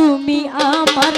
তুমি আমার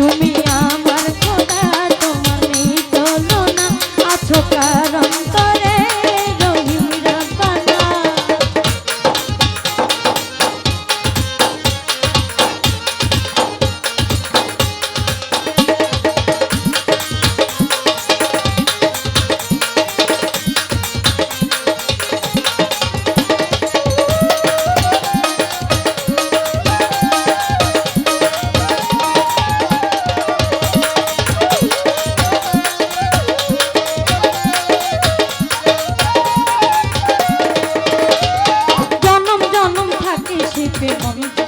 doing me.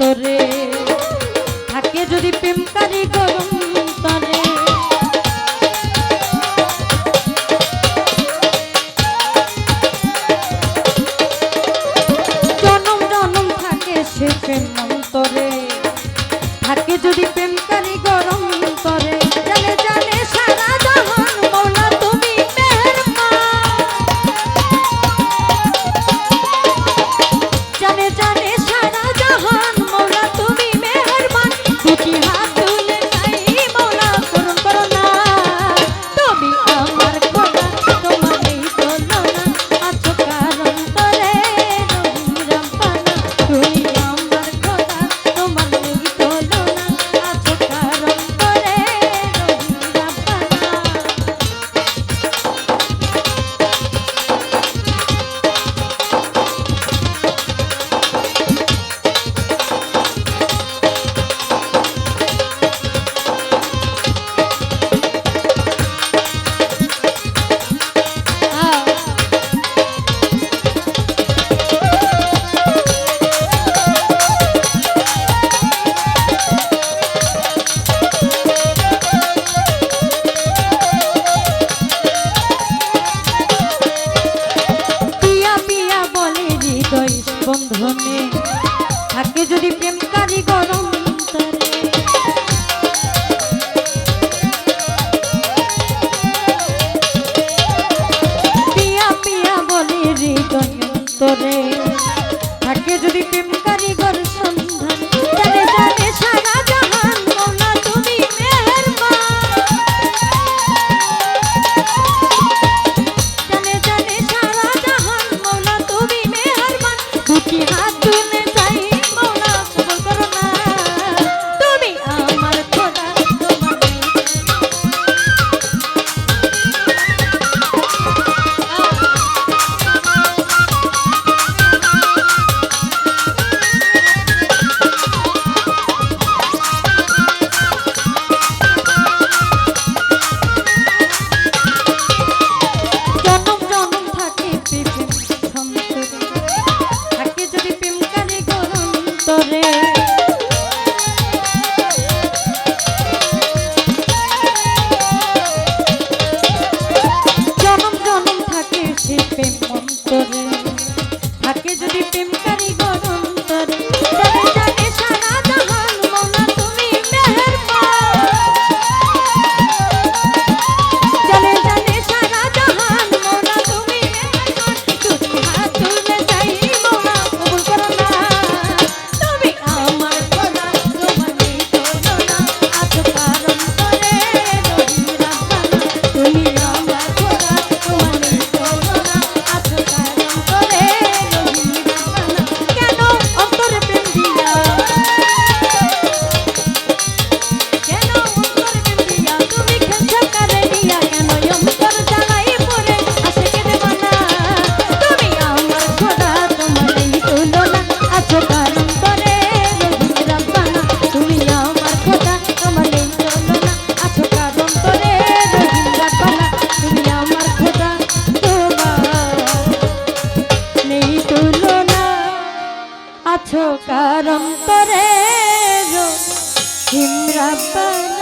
অন্তরে থাকে যদি প্রেম তারি গরম তরে। জনম জনম থাকে সে প্রেম অন্তরে। থাকে যদি বন্ধনে আছো কারণ তরে হিমরাব্বার